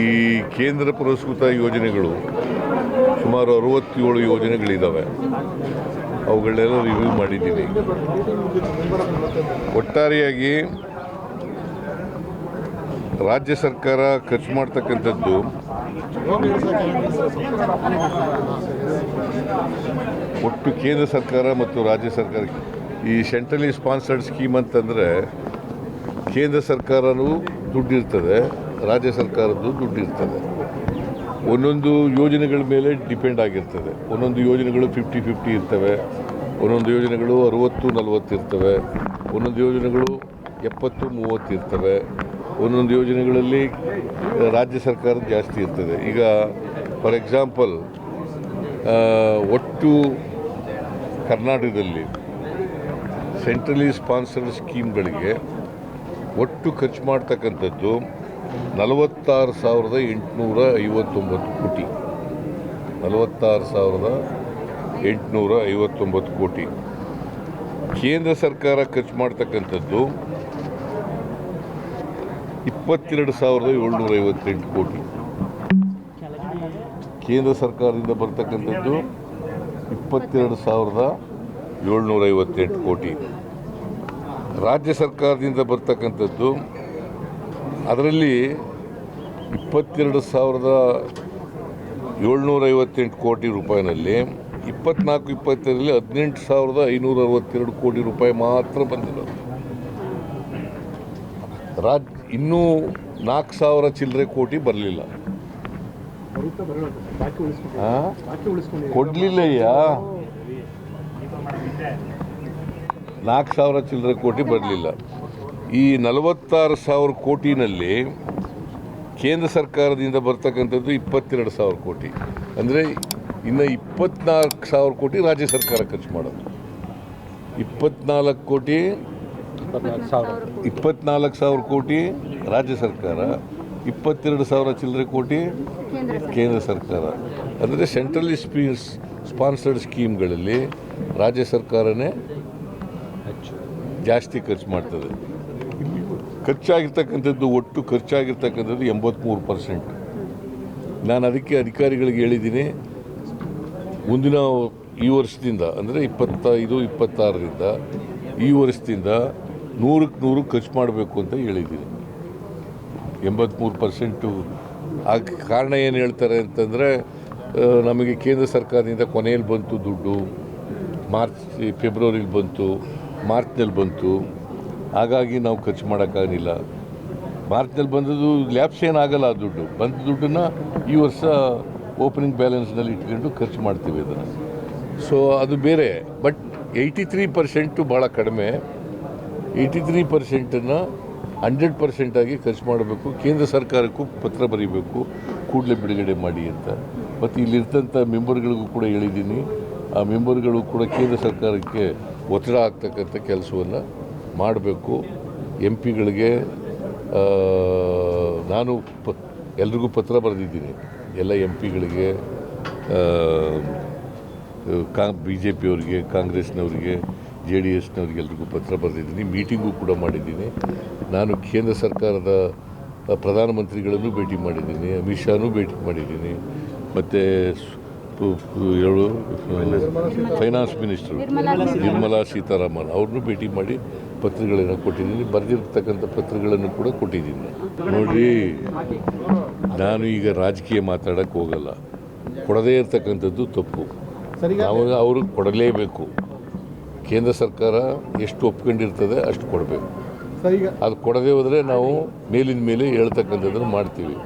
ಈ ಕೇಂದ್ರ ಪುರಸ್ಕೃತ ಯೋಜನೆಗಳು ಸುಮಾರು ಅರವತ್ತೇಳು ಯೋಜನೆಗಳಿದ್ದಾವೆ ಅವುಗಳನ್ನೆಲ್ಲ ರಿವ್ಯೂ ಮಾಡಿದ್ದೀನಿ. ಒಟ್ಟಾರೆಯಾಗಿ ರಾಜ್ಯ ಸರ್ಕಾರ ಖರ್ಚು ಮಾಡ್ತಕ್ಕಂಥದ್ದು ಒಟ್ಟು ಕೇಂದ್ರ ಸರ್ಕಾರ ಮತ್ತು ರಾಜ್ಯ ಸರ್ಕಾರ. ಈ ಸೆಂಟ್ರಲಿ ಸ್ಪಾನ್ಸರ್ಡ್ ಸ್ಕೀಮ್ ಅಂತಂದರೆ ಕೇಂದ್ರ ಸರ್ಕಾರನೂ ದುಡ್ಡಿರ್ತದೆ. ರಾಜ್ಯ ಸರ್ಕಾರದ್ದು ದುಡ್ಡಿರ್ತದೆ ಒಂದೊಂದು ಯೋಜನೆಗಳ ಮೇಲೆ ಡಿಪೆಂಡ್ ಆಗಿರ್ತದೆ. ಒಂದೊಂದು ಯೋಜನೆಗಳು ಫಿಫ್ಟಿ ಫಿಫ್ಟಿ ಇರ್ತವೆ. ಒಂದೊಂದು ಯೋಜನೆಗಳು ಅರುವತ್ತು, ನಲವತ್ತು ಇರ್ತವೆ. ಒಂದೊಂದು ಯೋಜನೆಗಳು ಎಪ್ಪತ್ತು, ಮೂವತ್ತು ಇರ್ತವೆ. ಒಂದೊಂದು ಯೋಜನೆಗಳಲ್ಲಿ ರಾಜ್ಯ ಸರ್ಕಾರ ಜಾಸ್ತಿ ಇರ್ತದೆ. ಈಗ ಫಾರ್ ಎಕ್ಸಾಂಪಲ್ ಒಟ್ಟು ಕರ್ನಾಟಕದಲ್ಲಿ ಸೆಂಟ್ರಲಿ ಸ್ಪಾನ್ಸರ್ಡ್ ಸ್ಕೀಮ್ಗಳಿಗೆ ಒಟ್ಟು ಖರ್ಚು ಮಾಡ್ತಕ್ಕಂಥದ್ದು ನಲವತ್ತಾರು ಸಾವಿರದ ಎಂಟುನೂರ ಐವತ್ತೊಂಬತ್ತು ಕೋಟಿ. ನಲವತ್ತಾರು ಸಾವಿರದ ಎಂಟುನೂರ ಐವತ್ತೊಂಬತ್ತು ಕೋಟಿ. ಕೇಂದ್ರ ಸರ್ಕಾರ ಖರ್ಚು ಮಾಡ್ತಕ್ಕಂಥದ್ದು ಇಪ್ಪತ್ತೆರಡು ಸಾವಿರದ ಏಳ್ನೂರ ಐವತ್ತೆಂಟು ಕೋಟಿ. ಕೇಂದ್ರ ಸರ್ಕಾರದಿಂದ ಬರ್ತಕ್ಕಂಥದ್ದು ಇಪ್ಪತ್ತೆರಡು ಸಾವಿರದ ಏಳ್ನೂರ ಐವತ್ತೆಂಟು ಕೋಟಿ. ರಾಜ್ಯ ಸರ್ಕಾರದಿಂದ ಬರ್ತಕ್ಕಂಥದ್ದು ಅದರಲ್ಲಿ ಇಪ್ಪತ್ತೆರಡು ಸಾವಿರದ ಏಳ್ನೂರ ಐವತ್ತೆಂಟು ಕೋಟಿ ರೂಪಾಯಿನಲ್ಲಿ, ಇಪ್ಪತ್ನಾಲ್ಕು ಇಪ್ಪತ್ತೈದರಲ್ಲಿ ಹದಿನೆಂಟು ಸಾವಿರದ ಐನೂರ ಅರವತ್ತೆರಡು ಕೋಟಿ ರೂಪಾಯಿ ಮಾತ್ರ ಬಂದಿರೋದು. ರಾಜ್, ಇನ್ನೂ ನಾಲ್ಕು ಸಾವಿರ ಚಿಲ್ಲರೆ ಕೋಟಿ ಬರಲಿಲ್ಲ. ಕೊಡಲಿಲ್ಲಯ್ಯ. ನಾಲ್ಕು ಸಾವಿರ ಚಿಲ್ಲರೆ ಕೋಟಿ ಬರಲಿಲ್ಲ. ಈ ನಲವತ್ತಾರು ಸಾವಿರ ಕೋಟಿನಲ್ಲಿ ಕೇಂದ್ರ ಸರ್ಕಾರದಿಂದ ಬರ್ತಕ್ಕಂಥದ್ದು ಇಪ್ಪತ್ತೆರಡು ಸಾವಿರ ಕೋಟಿ. ಅಂದರೆ ಇನ್ನು ಇಪ್ಪತ್ನಾಲ್ಕು ಸಾವಿರ ಕೋಟಿ ರಾಜ್ಯ ಸರ್ಕಾರ ಖರ್ಚು ಮಾಡೋದು. ಇಪ್ಪತ್ನಾಲ್ಕು ಕೋಟಿ, ಇಪ್ಪತ್ನಾಲ್ಕು ಸಾವಿರ ಕೋಟಿ ರಾಜ್ಯ ಸರ್ಕಾರ, ಇಪ್ಪತ್ತೆರಡು ಸಾವಿರ ಚಿಲ್ಲರೆ ಕೋಟಿ ಕೇಂದ್ರ ಸರ್ಕಾರ. ಅಂದರೆ ಸೆಂಟ್ರಲ್ ಸ್ಪೀಸ್ ಸ್ಪಾನ್ಸರ್ಡ್ ಸ್ಕೀಮ್ಗಳಲ್ಲಿ ರಾಜ್ಯ ಸರ್ಕಾರನೇ ಜಾಸ್ತಿ ಖರ್ಚು ಮಾಡ್ತದೆ. ಖರ್ಚಾಗಿರ್ತಕ್ಕಂಥದ್ದು ಒಟ್ಟು ಖರ್ಚಾಗಿರ್ತಕ್ಕಂಥದ್ದು ಎಂಬತ್ತ್ಮೂರು ಪರ್ಸೆಂಟ್. ನಾನು ಅದಕ್ಕೆ ಅಧಿಕಾರಿಗಳಿಗೆ ಹೇಳಿದ್ದೀನಿ, ಮುಂದಿನ ಈ ವರ್ಷದಿಂದ, ಅಂದರೆ ಇಪ್ಪತ್ತೈದು, ಇಪ್ಪತ್ತಾರರಿಂದ ಈ ವರ್ಷದಿಂದ ನೂರಕ್ಕೆ ನೂರು ಖರ್ಚು ಮಾಡಬೇಕು ಅಂತ ಹೇಳಿದ್ದೀನಿ. ಎಂಬತ್ತ್ಮೂರು ಪರ್ಸೆಂಟು ಆ ಕಾರಣ ಏನು ಹೇಳ್ತಾರೆ ಅಂತಂದರೆ ನಮಗೆ ಕೇಂದ್ರ ಸರ್ಕಾರದಿಂದ ಕೊನೆಯಲ್ಲಿ ಬಂತು ದುಡ್ಡು, ಮಾರ್ಚ್, ಫೆಬ್ರವರಿಲಿ ಬಂತು, ಮಾರ್ಚ್ನಲ್ಲಿ ಬಂತು. ಹಾಗಾಗಿ ನಾವು ಖರ್ಚು ಮಾಡೋಕ್ಕಾಗಲಿಲ್ಲ. ಮಾರ್ಚ್ನಲ್ಲಿ ಬಂದದ್ದು ಲ್ಯಾಬ್ಸ್ ಏನಾಗಲ್ಲ ಆ ದುಡ್ಡು. ಬಂದ ದುಡ್ಡನ್ನು ಈ ವರ್ಷ ಓಪನಿಂಗ್ ಬ್ಯಾಲೆನ್ಸ್ನಲ್ಲಿ ಇಟ್ಕೊಂಡು ಖರ್ಚು ಮಾಡ್ತೀವಿ ಅದನ್ನು. ಸೊ ಅದು ಬೇರೆ. ಬಟ್ ಏಯ್ಟಿ ತ್ರೀ ಪರ್ಸೆಂಟು ಭಾಳ ಕಡಿಮೆ. ಏಯ್ಟಿ ತ್ರೀ ಪರ್ಸೆಂಟನ್ನು ಹಂಡ್ರೆಡ್ ಪರ್ಸೆಂಟಾಗಿ ಖರ್ಚು ಮಾಡಬೇಕು. ಕೇಂದ್ರ ಸರ್ಕಾರಕ್ಕೂ ಪತ್ರ ಬರೀಬೇಕು. ಕೂಡಲೇ ಬಿಡುಗಡೆ ಮಾಡಿ ಅಂತ. ಮತ್ತು ಇಲ್ಲಿರ್ತಂಥ ಮೆಂಬರ್ಗಳಿಗೂ ಕೂಡ ಹೇಳಿದ್ದೀನಿ. ಆ ಮೆಂಬರ್ಗಳು ಕೂಡ ಕೇಂದ್ರ ಸರ್ಕಾರಕ್ಕೆ ಒತ್ತಡ ಆಗ್ತಕ್ಕಂಥ ಕೆಲಸವನ್ನು ಮಾಡಬೇಕು. ಎಂ ಪಿಗಳಿಗೆ ನಾನು ಪ ಎಲ್ರಿಗೂ ಪತ್ರ ಬರೆದಿದ್ದೀನಿ. ಎಲ್ಲ ಎಂ ಪಿಗಳಿಗೆ ಕಾ ಬಿ ಜೆ ಪಿಯವರಿಗೆ ಕಾಂಗ್ರೆಸ್ನವರಿಗೆ ಜೆ ಡಿ ಎಸ್ನವ್ರಿಗೆ ಎಲ್ರಿಗೂ ಪತ್ರ ಬರೆದಿದ್ದೀನಿ. ಮೀಟಿಂಗು ಕೂಡ ಮಾಡಿದ್ದೀನಿ. ನಾನು ಕೇಂದ್ರ ಸರ್ಕಾರದ ಪ್ರಧಾನಮಂತ್ರಿಗಳನ್ನು ಭೇಟಿ ಮಾಡಿದ್ದೀನಿ. ಅಮಿತ್ ಶಾನೂ ಭೇಟಿ ಮಾಡಿದ್ದೀನಿ. ಮತ್ತು ಏಳು ಫೈನಾನ್ಸ್ ಮಿನಿಸ್ಟ್ರು. ನಿರ್ಮಲಾ ಸೀತಾರಾಮನ್. ಅವ್ರನ್ನೂ ಭೇಟಿ ಮಾಡಿ ಪತ್ರಗಳನ್ನು ಕೊಟ್ಟಿದ್ದೀನಿ. ಬರೆದಿರ್ತಕ್ಕಂಥ ಪತ್ರಗಳನ್ನು ಕೂಡ ಕೊಟ್ಟಿದ್ದೀನಿ. ನೋಡಿ ನಾನು ಈಗ ರಾಜಕೀಯ ಮಾತಾಡೋಕ್ಕೆ ಹೋಗಲ್ಲ. ಕೊಡದೇ ಇರತಕ್ಕಂಥದ್ದು ತಪ್ಪು. ಅವಾಗ ನಾವು ಅವರು ಕೊಡಲೇಬೇಕು. ಕೇಂದ್ರ ಸರ್ಕಾರ ಎಷ್ಟು ಒಪ್ಕೊಂಡಿರ್ತದೆ ಅಷ್ಟು ಕೊಡಬೇಕು. ಅದು ಕೊಡದೇ ಹೋದರೆ ನಾವು ಮೇಲಿನ ಮೇಲೆ ಹೇಳ್ತಕ್ಕಂಥದ್ದನ್ನು ಮಾಡ್ತೀವಿ.